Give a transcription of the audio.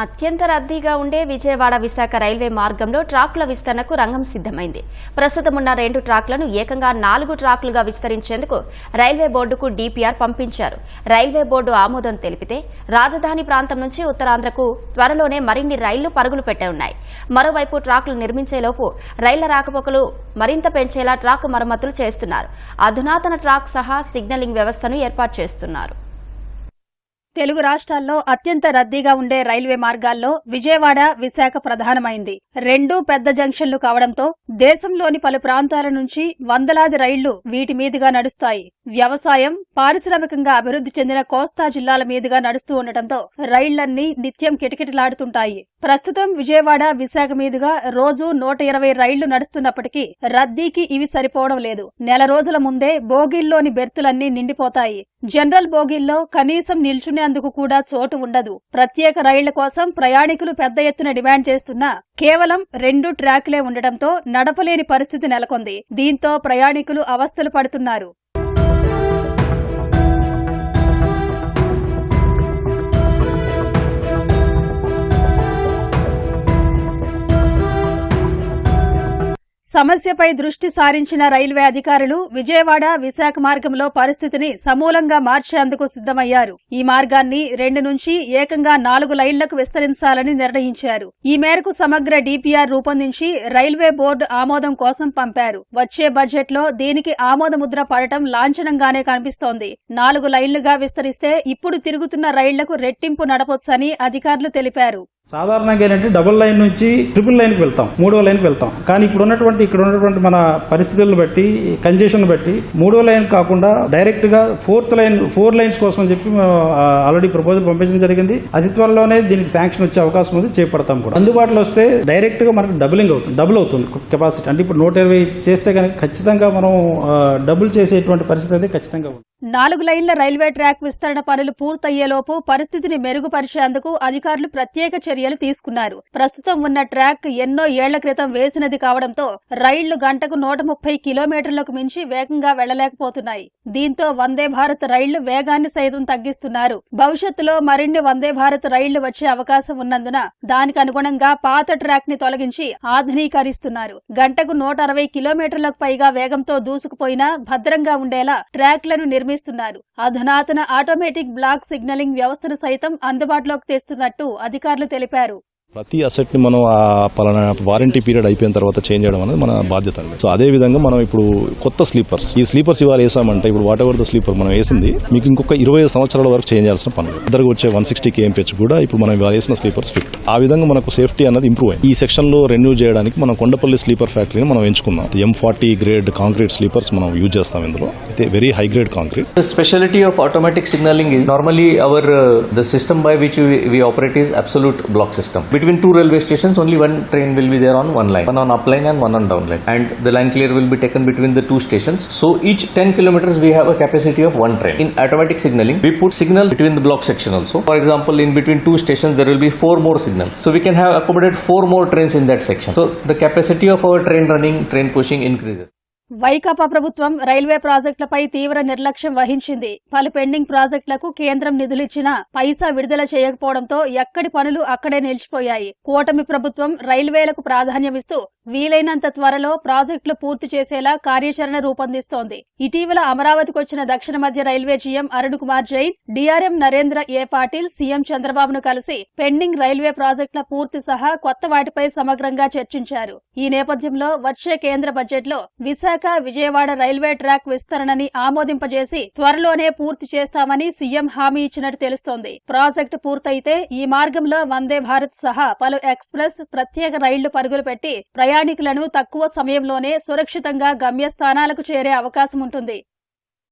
అత్యంత రద్దీగా ఉండే విజయవాడ విశాఖ రైల్వే మార్గంలో ట్రాక్ల విస్తరణకు రంగం సిద్దమైంది ప్రస్తుతం ఉన్న రెండు ట్రాక్లను ఏకంగా నాలుగు ట్రాక్లుగా విస్తరించేందుకు రైల్వే బోర్డుకు డీపీఆర్ పంపించారు. రైల్వే బోర్డు ఆమోదం తెలిపితే రాజధాని ప్రాంతం నుంచి ఉత్తరాంధ్రకు త్వరలోనే మరిన్ని రైళ్ళు పరుగులు పెట్టనున్నాయి మరోవైపు ట్రాక్లు నిర్మించేలోపు రైళ్ళ రాకపోకలు మరింత పెంచేలా ట్రాక్ మరమ్మతులు చేస్తున్నారు. అధునాతన ట్రాక్ సహా సిగ్నలింగ్ వ్యవస్థను ఏర్పాటు చేస్తున్నారు. తెలుగు రాష్ట్రాల్లో అత్యంత రద్దీగా ఉండే రైల్వే మార్గాల్లో విజయవాడ విశాఖ ప్రధానమైంది. రెండు పెద్ద జంక్షన్లు కావడంతో దేశంలోని పలు ప్రాంతాల నుంచి వందలాది రైళ్ళు వీటి మీదుగా నడుస్తాయి. వ్యవసాయం పారిశ్రామికంగా అభివృద్ధి చెందిన కోస్తా జిల్లాల మీదుగా నడుస్తూ ఉండటంతో రైళ్ళన్నీ నిత్యం కిటకిటలాడుతుంటాయి. ప్రస్తుతం విజయవాడ విశాఖ మీదుగా రోజు నూట ఇరవై రైళ్ళు నడుస్తున్నప్పటికీ రద్దీకి ఇవి సరిపోవడం లేదు. నెల రోజుల ముందే బోగీల్లోని బెర్తులన్నీ నిండిపోతాయి. జనరల్ బోగీల్లో కనీసం నిల్చునే నిల్చునేందుకు కూడా చోటు ఉండదు. ప్రత్యేక రైళ్ళ కోసం ప్రయాణికులు పెద్ద ఎత్తున డిమాండ్ చేస్తున్నా కేవలం రెండు ట్రాక్లే ఉండటంతో నడపలేని పరిస్థితి నెలకొంది. దీంతో ప్రయాణికులు అవస్థలు పడుతున్నారు. సమస్యపై దృష్టి సారించిన రైల్వే అధికారులు విజయవాడ విశాఖ మార్గంలో పరిస్థితిని సమూలంగా మార్చేందుకు సిద్దమయ్యారు ఈ మార్గాన్ని రెండు నుంచి ఏకంగా నాలుగు లైన్లకు విస్తరించాలని నిర్ణయించారు. ఈ మేరకు సమగ్ర డీపీఆర్ రూపొందించి రైల్వే బోర్డు ఆమోదం కోసం పంపారు. వచ్చే బడ్జెట్లో దీనికి ఆమోదముద్ర పడటం లాంఛనంగానే కనిపిస్తోంది. నాలుగు లైన్లుగా విస్తరిస్తే ఇప్పుడు తిరుగుతున్న రైళ్ళకు రెట్టింపు నడపొచ్చని అధికారులు తెలిపారు. సాధారణంగా ఏంటంటే డబుల్ లైన్ నుంచి ట్రిపుల్ లైన్కి వెళ్తాం మూడో లైన్కి వెళ్తాం. కానీ ఇప్పుడు ఉన్నటువంటి ఇక్కడ ఉన్నటువంటి మన పరిస్థితులను బట్టి కంజెషన్ బట్టి మూడో లైన్ కాకుండా డైరెక్ట్గా ఫోర్త్ లైన్ ఫోర్ లైన్స్ కోసం అని చెప్పి ఆల్రెడీ ప్రపోజల్ పంపించడం జరిగింది. అతి త్వరలోనే దీనికి శాంక్షన్ వచ్చే అవకాశం ఉంది చేపడతాం కూడా. అందుబాటులో వస్తే డైరెక్ట్గా మనకు డబులింగ్ అవుతుంది డబుల్ అవుతుంది కెపాసిటీ. అంటే ఇప్పుడు నూట ఇరవై చేస్తే కనుక ఖచ్చితంగా మనం డబుల్ చేసేటువంటి పరిస్థితి అయితే ఖచ్చితంగా ఉంది. నాలుగు లైన్ల రైల్వే ట్రాక్ విస్తరణ పనులు పూర్తయ్యేలోపు పరిస్థితిని మెరుగుపరిచేందుకు అధికారులు ప్రత్యేక చర్యలు తీసుకున్నారు. ప్రస్తుతం ఉన్న ట్రాక్ ఎన్నో ఏళ్ళ క్రితం వేసినది కావడంతో రైళ్ళు గంటకు నూట ముప్పై కిలోమీటర్లకు మించి వేగంగా వెళ్ళలేకపోతున్నాయి దీంతో వందే భారత్ రైళ్ళు వేగాన్ని సైతం తగ్గిస్తున్నారు. భవిష్యత్తులో మరిన్ని వందే భారత్ రైళ్ళు వచ్చే అవకాశం ఉన్నందున దానికి అనుగుణంగా పాత ట్రాక్ని తొలగించి ఆధునీకరిస్తున్నారు. గంటకు నూట అరవై కిలోమీటర్లకు పైగా వేగంతో దూసుకుపోయినా భద్రంగా ఉండేలా ట్రాక్లను నిర్మిస్తున్నారు అధునాతన ఆటోమేటిక్ బ్లాక్ సిగ్నలింగ్ వ్యవస్థను సైతం అందుబాటులోకి తెస్తున్నట్టు అధికారులు తెలిపారు. ప్రతి అసెట్ని మనం ఆ పలానా వారంటీ పీరియడ్ అయిపోయిన తర్వాత చేంజ్ చేయడం అనేది మన బాధ్యత అండి. సో అదే విధంగా మనం ఇప్పుడు కొత్త స్లీపర్స్ ఈ స్లీపర్స్ ఇవాళ వేసామంటే ఇప్పుడు వాట్ ఎవర్ ద స్లీపర్ మనం వేసింది మీకు ఇంకొక ఇరవై సంవత్సరాల వరకు చేంజ్ చేయాల్సిన పనులు ఇద్దరు ఇద్దరికి వచ్చే వన్ సిక్స్టీ కేఎంపీహెచ్ కూడా ఇప్పుడు మనం ఇవాళ వేసిన స్లీపర్స్ ఫిట్ ఆ విధంగా మనకు సేఫ్టీ అనేది ఇంప్రూవ్ అయింది. ఈ సెక్షన్లో రెన్యూ చేయడానికి మనం కొండపల్లి స్లీపర్ ఫ్యాక్టరీని మనం ఎంచుకున్నాం. M forty grade concrete sleepers మనం యూజ్ చేస్తాం ఇందులో. అయితే very high grade concrete speciality of automatic signalling automatic normally our the system by which we operate which absolute block system Between two railway stations, only one train will be there on one line, one on up line and one on down line, and the line clear will be taken between the two stations. So each 10 kilometers we have a capacity of one train. In automatic signaling, we put signals between the block section also. For example, in between two stations there will be four more signals. So we can have accommodate four more trains in that section. So the capacity of our train running, train pushing increases. Vaikapa ప్రభుత్వం railway ప్రాజెక్టులపై తీవ్ర నిర్లక్ష్యం వహించింది. పలు pending ప్రాజెక్టులకు కేంద్రం నిధులిచ్చినా పైసా విడుదల చేయకపోవడంతో ఎక్కడి పనులు అక్కడే నిలిచిపోయాయి. కూటమి ప్రభుత్వం రైల్వేలకు ప్రాధాన్యమిస్తూ వీలైనంత త్వరలో ప్రాజెక్టులు పూర్తి చేసేలా కార్యాచరణ రూపొందిస్తోంది. ఇటీవల అమరావతికి వచ్చిన దక్షిణ మధ్య railway GM Arun Kumar Jain DRM Narendra A Patil CM చంద్రబాబును కలిసి పెండింగ్ రైల్వే ప్రాజెక్టుల పూర్తి సహా కొత్త వాటిపై సమగ్రంగా చర్చించారు. ఈ నేపథ్యంలో వచ్చే కేంద్ర బడ్జెట్లో విశాఖ విజయవాడ రైల్వే ట్రాక్ విస్తరణని ఆమోదింపజేసి త్వరలోనే పూర్తి చేస్తామని సీఎం హామీ ఇచ్చినట్టు తెలుస్తోంది. ప్రాజెక్టు పూర్తయితే ఈ మార్గంలో వందే భారత్ సహా పలు ఎక్స్ప్రెస్ ప్రత్యేక రైళ్ళు పరుగులు పెట్టి ప్రయాణికులను తక్కువ సమయంలోనే సురక్షితంగా గమ్యస్థానాలకు చేరే అవకాశం ఉంటుంది.